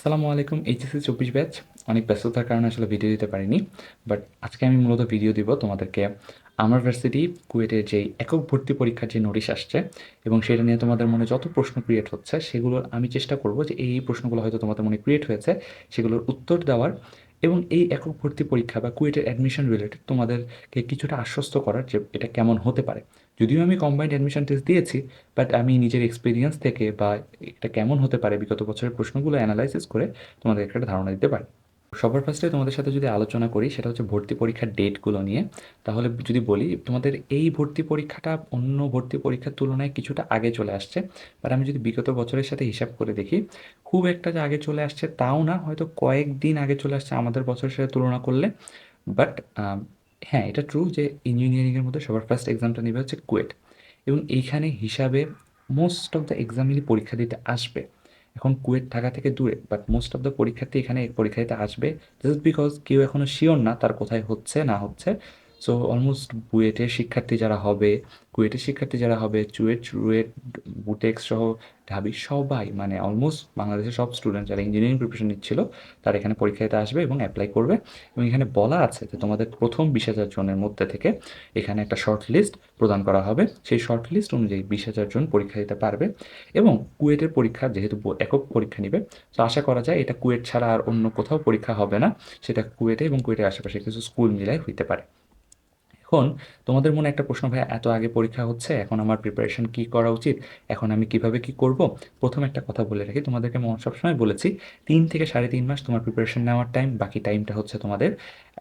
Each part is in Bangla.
আসসালামু আলাইকুম, এইচএসসি চব্বিশ ব্যাচ। অনেক ব্যস্ততার কারণে আসলে ভিডিও দিতে পারিনি বাট আজকে আমি মূলত ভিডিও দিব তোমাদেরকে আমার ভার্সিটি কুয়েটের যেই একক ভর্তি পরীক্ষার যে নোটিশ আসছে এবং সেটা নিয়ে তোমাদের মনে যত প্রশ্ন ক্রিয়েট হচ্ছে সেগুলোর আমি চেষ্টা করব যে এই প্রশ্নগুলো হয়তো তোমাদের মনে ক্রিয়েট হয়েছে, সেগুলোর উত্তর দেওয়ার এবং এই একক ভর্তি পরীক্ষা বা কুয়েটের অ্যাডমিশন রিলেটেড তোমাদেরকে কিছুটা আশ্বস্ত করার যে এটা কেমন হতে পারে। যদিও আমি কম্বাইন্ড অ্যাডমিশন টেস্ট দিয়েছি বাট আমি নিজের এক্সপিরিয়েন্স থেকে বা এটা কেমন হতে পারে বিগত বছরের প্রশ্নগুলো অ্যানালাইসিস করে তোমাদের একটা ধারণা দিতে পারি। সবার ফার্স্টে তোমাদের সাথে যদি আলোচনা করি, সেটা হচ্ছে ভর্তি পরীক্ষার ডেটগুলো নিয়ে। তাহলে যদি বলি, তোমাদের এই ভর্তি পরীক্ষাটা অন্য ভর্তি পরীক্ষার তুলনায় কিছুটা আগে চলে আসছে বাট আমি যদি বিগত বছরের সাথে হিসাব করে দেখি, খুব একটা যে আগে চলে আসছে তাও না, হয়তো কয়েকদিন আগে চলে আসছে আমাদের বছরের সাথে তুলনা করলে বাট হ্যাঁ এটা ট্রু যে ইঞ্জিনিয়ারিংয়ের মধ্যে সবার ফার্স্ট এক্সামটা নেবে হচ্ছে কুয়েট এবং এইখানে হিসাবে মোস্ট অফ দ্য এক্সামিনই পরীক্ষা দিতে আসবে। এখন কুয়েট ঢাকা থেকে দূরে বাট মোস্ট অফ দ্য পরীক্ষার্থী এখানে পরীক্ষা দিতে আসবে জাস্ট বিকজ কেউ এখনও শিওর না তার কোথায় হচ্ছে, না হচ্ছে। সো অলমোস্ট বুয়েটের শিক্ষার্থী যারা হবে কুয়েটের শিক্ষার্থী যারা হবে চুয়েট রুয়েট বুটেক্স সহ ঢাবি সবাই মানে অলমোস্ট বাংলাদেশের সব স্টুডেন্ট যারা ইঞ্জিনিয়ারিং প্রিপারেশন নিচ্ছিল, তারা এখানে পরীক্ষা দিতে আসবে এবং অ্যাপ্লাই করবে। এবং এখানে বলা আছে যে তোমাদের প্রথম বিশ হাজার জনের মধ্যে থেকে এখানে একটা শর্ট লিস্ট প্রদান করা হবে। সেই শর্ট লিস্ট অনুযায়ী বিশ হাজার জন পরীক্ষা দিতে পারবে। এবং কুয়েটের পরীক্ষা যেহেতু একক পরীক্ষা নিবে, তো আশা করা যায় এটা কুয়েট ছাড়া আর অন্য কোথাও পরীক্ষা হবে না। সেটা কুয়েটে এবং কুয়েটের আশেপাশে কিছু স্কুল মিলায় হইতে পারে। এখন তোমাদের মনে একটা প্রশ্ন ভাই এত আগে পরীক্ষা হচ্ছে, এখন আমার প্রিপারেশন কি করা উচিত? এখন আমি কীভাবে কি করব? প্রথম একটা কথা বলে রাখি, তোমাদেরকে সবসময় বলেছি, তিন থেকে সাড়ে তিন মাস তোমার প্রিপারেশন নেওয়ার টাইম বাকি টাইমটা হচ্ছে তোমাদের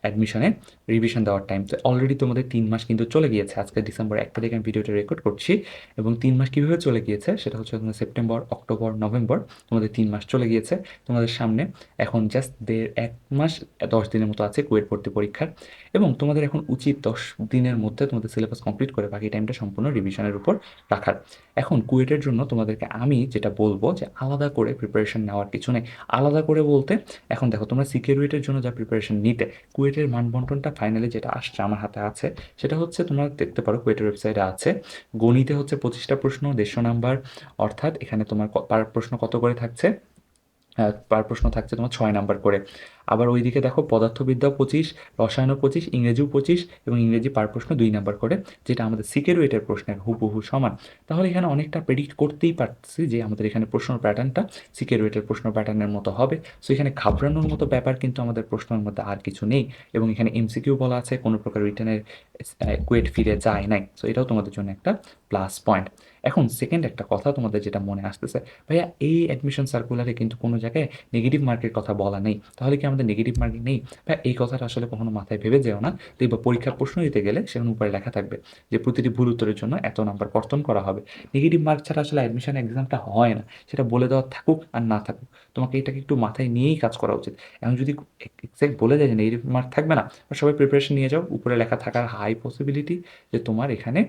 অ্যাডমিশনে রিভিশন দেওয়ার টাইম তো অলরেডি তোমাদের তিন মাস কিন্তু চলে গিয়েছে। আজকে ডিসেম্বর এক তারিখে আমি ভিডিওটা রেকর্ড করছি এবং তিন মাস কীভাবে চলে গিয়েছে সেটা হচ্ছে তোমাদের সেপ্টেম্বর অক্টোবর নভেম্বর তোমাদের তিন মাস চলে গিয়েছে। তোমাদের সামনে এখন জাস্ট দেড়, এক মাস, দশ দিনের মতো আছে কুয়েট ভর্তি পরীক্ষার। এবং তোমাদের এখন উচিত দশ দিনের মধ্যে তোমাদের সিলেবাস কমপ্লিট করে বাকি টাইমটা সম্পূর্ণ রিভিশনের উপর রাখার। এখন কুয়েটের জন্য তোমাদেরকে আমি যেটা বলব যে আলাদা করে প্রিপারেশন নেওয়ার কিছু নেই। আলাদা করে বলতে, এখন দেখো তোমরা সিকিউরিটির জন্য যা প্রিপারেশন নিতে কুয়েটের মানবন্টনটা ফাইনালি যেটা আসছে আমার হাতে আছে, সেটা হচ্ছে তোমরা দেখতে পারো কুয়েটের ওয়েবসাইটে আছে। গণিতে হচ্ছে পঁচিশটা প্রশ্ন, দেড়শো নাম্বার, অর্থাৎ এখানে তোমার পার প্রশ্ন কত করে থাকছে? পার প্রশ্ন থাকছে তোমার ছয় নাম্বার করে। আবার ওইদিকে দেখো পদার্থবিদ্যাও পঁচিশ, রসায়নও পঁচিশ, ইংরেজিও পঁচিশ এবং ইংরেজি পার প্রশ্ন দুই নাম্বার করে, যেটা আমাদের সিকিউরিটির প্রশ্নের হুবহু সমান। তাহলে এখানে অনেকটা প্রেডিক্ট করতেই পারছি যে আমাদের এখানে প্রশ্ন প্যাটার্নটা সিকিউরিটির প্রশ্ন প্যাটার্নের মতো হবে। সো এখানে ঘাবড়ানোর মতো ব্যাপার কিন্তু আমাদের প্রশ্নের মধ্যে আর কিছু নেই এবং এখানে এমসিকিউ বলা আছে, কোনো প্রকার রিটার্নের কুয়েট ফিরে যায় নাই। সো এটাও তোমাদের জন্য একটা প্লাস পয়েন্ট এখন সেকেন্ড একটা কথা তোমাদের যেটা মনে আসতেছে, ভাইয়া এই অ্যাডমিশন সার্কুলারে কিন্তু কোনো জায়গায় নেগেটিভ মার্কের কথা বলা নেই। তাহলে কি আমাদের নেগেটিভ মার্কিং নেই। ভাই, এই কথাটা আসলে কখনো মাথায় ভেবে যেও না। দেখবা পরীক্ষার প্রশ্ন দিতে গেলে সেখানে উপরে লেখা থাকবে যে, প্রতিটি ভুল উত্তরের জন্য এত নাম্বার কর্তন করা হবে। নেগেটিভ মার্ক ছাড়া আসলে অ্যাডমিশন এক্সামটা হয় না। সেটা বলে দেওয়া থাকুক আর না থাকুক। তোমাকে এটাকে একটু মাথায় নিয়েই কাজ করা উচিত। এখন যদি এক্সাক্ট বলে দেয় যে নেগেটিভ মার্ক থাকবে না সবাই প্রিপারেশন নিয়ে যাও, উপরে লেখা থাকার হাই পসিবিলিটি যে, তোমার এখানে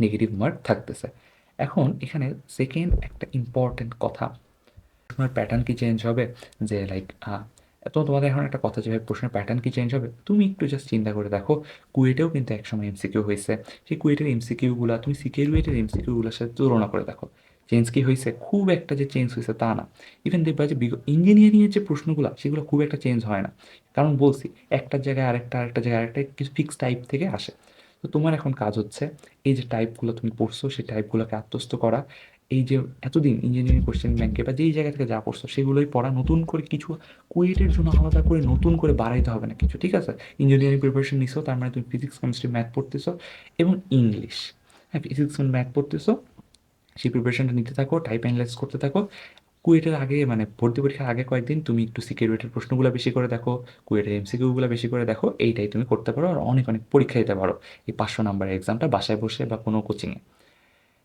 নেগেটিভ মার্ক থাকতেছে। এখন এখানে সেকেন্ড একটা ইম্পর্টেন্ট কথা। তোমার প্যাটার্ন কি চেঞ্জ হবে? যে লাইক তো তোমাদের এখন একটা কথা যে ভাই প্রশ্নের প্যাটার্ন কি চেঞ্জ হবে? তুমি একটু জাস্ট চিন্তা করে দেখো কুয়েটেও কিন্তু একসময় এমসিকিউ হয়েছে। সেই কুয়েটের এমসিকিউগুলো তুমি সিকিউরিটির এমসিকিউগুলোর সাথে তুলনা করে দেখো। চেঞ্জ কি হয়েছে? খুব একটা যে চেঞ্জ হয়েছে তা না। ইভেন দেখবা যে ইঞ্জিনিয়ারিংয়ের যে প্রশ্নগুলো, সেগুলো খুব একটা চেঞ্জ হয় না। কারণ বলছি, একটা জায়গায় আরেকটা আরেকটা জায়গায় আরেকটা কিছু ফিক্স টাইপ থেকে আসে। তো তোমার এখন কাজ হচ্ছে, এই যে টাইপগুলো তুমি পড়ছো, সেই টাইপগুলোকে আত্মস্থ করা। এই যে এতদিন ইঞ্জিনিয়ারিং কোশ্চেন ব্যাংকে বা যেই জায়গা থেকে যা পড়ছো সেগুলোই পড়া, নতুন করে কিছু কুয়েটের জন্য আলাদা করে, নতুন করে বাড়াইতে হবে না কিছু, ঠিক আছে? ইঞ্জিনিয়ারিং প্রিপারেশন নিছো, তার মানে তুমি ফিজিক্স কেমিস্ট্রি ম্যাথ পড়তেছো এবং ইংলিশ হ্যাঁ ফিজিক্স ম্যাথ পড়তেছো, সেই প্রিপারেশনটা নিতে থাকো টাইপ অ্যানালাইজ করতে থাকো। কুয়েটের আগে মানে ভর্তি পরীক্ষার আগে কয়েকদিন তুমি একটু সিকিউরিটির প্রশ্নগুলো বেশি করে দেখো কুয়েটের এমসিকিউগুলো বেশি করে দেখো, এইটাই তুমি করতে পারো, আর অনেক অনেক পরীক্ষা দিতে পারো। এই পাঁচশো নাম্বারের এক্সামটা বাসায় বসে বা কোনো কোচিংয়ে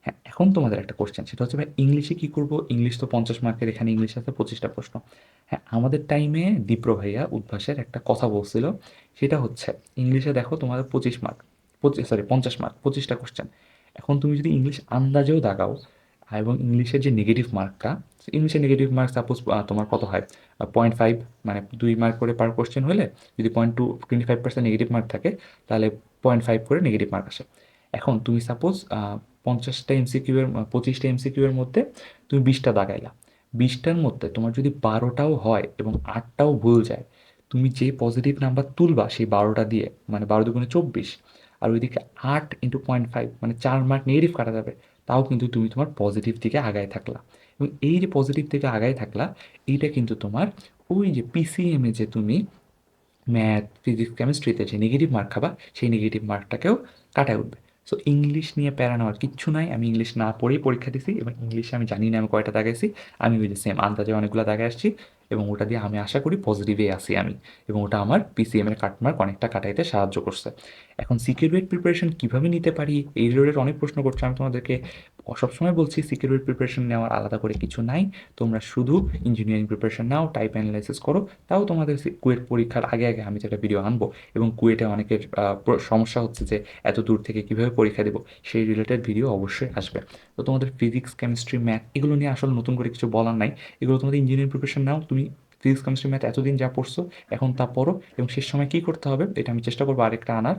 হ্যাঁ এখন তোমাদের একটা কোশ্চেন সেটা হচ্ছে ভাই ইংলিশে কী করব? ইংলিশ তো পঞ্চাশ মার্কের এখানে ইংলিশ আছে, পঁচিশটা প্রশ্ন। হ্যাঁ আমাদের টাইমে দীপ্র ভাইয়া উদ্ভাসের একটা কথা বলছিল, সেটা হচ্ছে ইংলিশে দেখো তোমাদের পঁচিশ মার্ক পঁচিশ সরি পঞ্চাশ মার্ক পঁচিশটা কোশ্চেন এখন তুমি যদি ইংলিশ আন্দাজেও দাগাও, এবং ইংলিশের যে নেগেটিভ মার্কটা ইংলিশের নেগেটিভ মার্ক সাপোজ তোমার কত হয়? পয়েন্ট ফাইভ মানে দুই মার্ক করে পার কোশ্চেন হলে, যদি point two twenty five percent negative mark থাকে, তাহলে পয়েন্ট ফাইভ করে নেগেটিভ মার্ক আসে। এখন তুমি সাপোজ পঞ্চাশটা এমসিকিউ এর পঁচিশটা এমসিকিউ এর মধ্যে তুমি বিশটা দাগাইলা। বিশটার মধ্যে তোমার যদি বারোটাও হয় এবং আটটাও ভুল যায়, তুমি যে পজিটিভ নাম্বার তুলবা সেই বারোটা দিয়ে মানে বারো দুগুণে চব্বিশ, আর ওইদিকে আট ইন্টু পয়েন্ট ফাইভ মানে চার মার্ক নেগেটিভ কাটা যাবে, তাও কিন্তু তুমি তোমার পজিটিভ দিকে আগায় থাকলা। এবং এই যে পজিটিভ থেকে আগায় থাকলা, এইটা কিন্তু তোমার ওই যে পিসিএমে যে তুমি ম্যাথ ফিজিক্স কেমিস্ট্রিতে যে নেগেটিভ মার্ক খাবা, সেই নেগেটিভ মার্কটাকেও কাটায় উঠবে। সো ইংলিশ নিয়ে প্যারা নেওয়ার কিচ্ছু নাই। আমি ইংলিশ না পড়েই পরীক্ষা দিছি এবং ইংলিশে আমি জানি না আমি কয়টা দাগাইছি আমি ওই যে সেম আন্দাজে অনেকগুলো দাগায় আসছি এবং ওটা দিয়ে আমি আশা করি পজিটিভে আসি আমি এবং ওটা আমার পিসিএমের কাটমার্ক অনেকটা কাটাইতে সাহায্য করছে। এখন সিকিউরিট প্রিপারেশন কীভাবে নিতে পারি? এই রিলেটেড অনেক প্রশ্ন করছে। আমি তোমাদেরকে সবসময় বলছি সিকিউরিট প্রিপারেশন নেওয়ার আলাদা করে কিছু নাই। তোমরা শুধু ইঞ্জিনিয়ারিং প্রিপারেশন নাও টাইপ অ্যানালাইসিস করো। তাও তোমাদের কুয়েট পরীক্ষার আগে আগে আমি যেটা ভিডিও আনব এবং কুয়েটে অনেকের সমস্যা হচ্ছে যে এত দূর থেকে কীভাবে পরীক্ষা দেবো, সেই রিলেটেড ভিডিও অবশ্যই আসবে। তো তোমাদের ফিজিক্স কেমিস্ট্রি ম্যাথ এগুলো নিয়ে আসলে নতুন করে কিছু বলার নাই। এগুলো তোমাদের ইঞ্জিনিয়ারিং প্রিপারেশন নাও। তুমি ফিজিক্স কেমিস্ট্রি ম্যাথ এতদিন যা পড়ছো, এখন তা পড়ো এবং শেষ সময় কী করতে হবে, এটা আমি চেষ্টা করব আরেকটা আনার।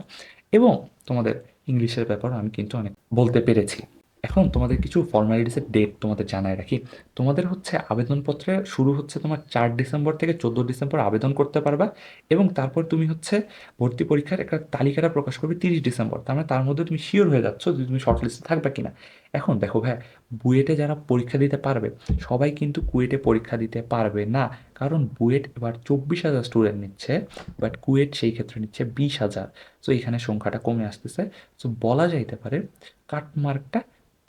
এবং তোমাদের ইংলিশের ব্যাপারও আমি কিন্তু অনেক বলতে পেরেছি। এখন তোমাদের কিছু ফর্মালিটিসের ডেট তোমাদের জানায় রাখি। তোমাদের হচ্ছে আবেদনপত্রে শুরু হচ্ছে তোমার চার ডিসেম্বর থেকে চোদ্দ ডিসেম্বর আবেদন করতে পারবা এবং তারপর তুমি হচ্ছে ভর্তি পরীক্ষার একটা তালিকাটা প্রকাশ করবে তিরিশ ডিসেম্বর। তার মানে তার মধ্যে তুমি শিওর হয়ে যাচ্ছ যে তুমি শর্ট লিস্টে থাকবে কিনা। এখন দেখো ভাই, বুয়েটে যারা পরীক্ষা দিতে পারবে, সবাই কিন্তু কুয়েটে পরীক্ষা দিতে পারবে না। কারণ বুয়েট এবার চব্বিশ হাজার স্টুডেন্ট নিচ্ছে বাট কুয়েট সেই ক্ষেত্রে নিচ্ছে বিশ হাজার। সো এখানে সংখ্যাটা কমে আসতেছে। সো বলা যাইতে পারে কাটমার্কটা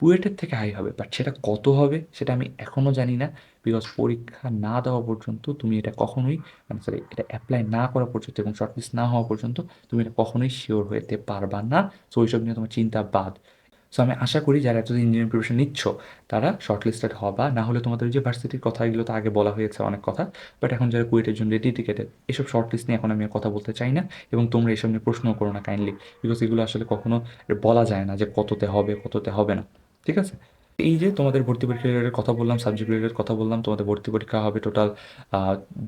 বুয়েটের থেকে হাই হবে বাট সেটা কত হবে সেটা আমি এখনও জানি না বিকজ পরীক্ষা না দেওয়া পর্যন্ত তুমি এটা কখনোই মানে সরি এটা অ্যাপ্লাই না করা পর্যন্ত এবং শর্টলিস্ট না হওয়া পর্যন্ত তুমি এটা কখনোই শিওর হতে পারবা না। সো ওইসব নিয়ে তোমার চিন্তা বাদ। সো আমি আশা করি যারা এতদিন ইঞ্জিনিয়ারিং প্রিপারেশন নিচ্ছ, তারা শর্টলিস্টেড হবা। না হলে তোমাদের যে ভার্সিটির কথা, এগুলো তো আগে বলা হয়েছে অনেক কথা বাট এখন যারা কুয়েটের জন্য ডেডিকেটেড এসব শর্টলিস্ট নিয়ে এখন আমি কথা বলতে চাই না, এবং তোমরা এসব নিয়ে প্রশ্নও করো না কাইন্ডলি বিকজ এগুলো আসলে কখনো বলা যায় না যে কততে হবে কততে হবে না। ঠিক আছে? এই যে তোমাদের ভর্তি পরীক্ষা রিলেটেড কথা বললাম সাবজেক্ট রিলেটেড কথা বললাম, তোমাদের ভর্তি পরীক্ষা হবে টোটাল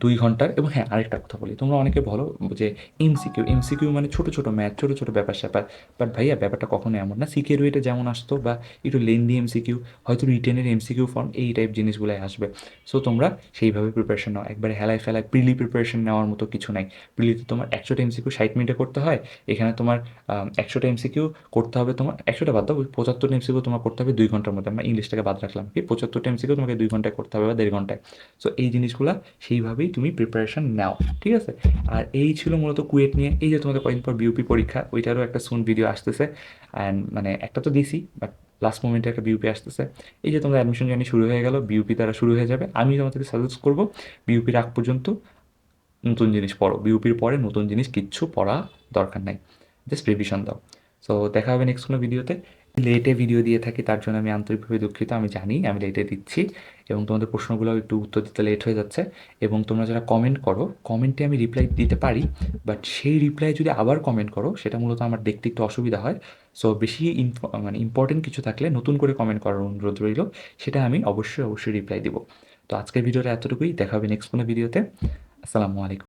দুই ঘণ্টার। এবং হ্যাঁ আরেকটা কথা বলি, তোমরা অনেকে বলো যে এমসিকিউ এমসিকিউ মানে ছোটো ছোটো ম্যাথ ছোটো ছোটো ব্যাপার স্যাপার। বাট ভাইয়া, ব্যাপারটা কখনো এমন না। সিকে রুয়েটে যেমন আসতো বা একটু লেন্দি এমসিকিউ হয়তো রিটেনের এমসিকিউ ফর্ম এই টাইপ জিনিসগুলোই আসবে। সো তোমরা সেইভাবে প্রিপারেশন নাও। একবারে হেলায় ফেলায় প্রিলি প্রিপারেশন নেওয়ার মতো কিছু নাই। প্রিলিতে তোমার একশোটা এমসিকিউ ষাট মিনিটে করতে হয়। এখানে তোমার একশোটা এমসিকিউ করতে হবে তোমার, একশোটা বাদ দাও পঁচাত্তরটা এমসিকিউ তোমার করতে হবে দুই ঘণ্টার মধ্যে। আমরা ইংলিশটাকে বাদ রাখলাম। কি পঁচাত্তরটা এমসিকিউ তোমাকে দুই ঘন্টায় করতে হবে বা দেড় ঘন্টায়। সো এই জিনিসগুলো সেইভাবেই তুমি প্রিপারেশন নাও, ঠিক আছে? আর এই ছিল মূলত কুয়েট নিয়ে। এই যে তোমাদের কয়েকদিন পর বিউপি পরীক্ষা, ওইটারও একটা সুন ভিডিও আসতেছে। অ্যান্ড মানে একটা তো দিছি বাট লাস্ট মোমেন্টে একটা বিউপি আসতেছে। এই যে তোমাদের অ্যাডমিশন জার্নি শুরু হয়ে গেল বিউপি তারা শুরু হয়ে যাবে। আমি তোমাদেরকে সাজেস্ট করব বিউপির আগ পর্যন্ত নতুন জিনিস পড়ো। বিউপির পরে নতুন জিনিস কিচ্ছু পড়া দরকার নাই। জাস্ট রিভিশন দাও। সো দেখা হবে নেক্সট কোনো ভিডিওতে লেটে ভিডিও দিয়ে থাকি, তার জন্য আমি আন্তরিকভাবে দুঃখিত, আমি জানি, আমি লেটে দিচ্ছি এবং তোমাদের প্রশ্নগুলো একটু উত্তর দিতে লেট হয়ে যাচ্ছে এবং তোমরা যারা কমেন্ট করো কমেন্টে আমি রিপ্লাই দিতে পারি বাট সেই রিপ্লাই যদি আবার কমেন্ট করো, সেটা মূলত আমার দেখতে একটু অসুবিধা হয়। সো বেশি মানে ইম্পর্টেন্ট কিছু থাকলে নতুন করে কমেন্ট করার অনুরোধ রইল, সেটা আমি অবশ্যই অবশ্যই রিপ্লাই দিব। তো আজকের ভিডিওটা এতটুকুই, দেখা হবে নেক্সট কোনো ভিডিওতে আসসালামু আলাইকুম।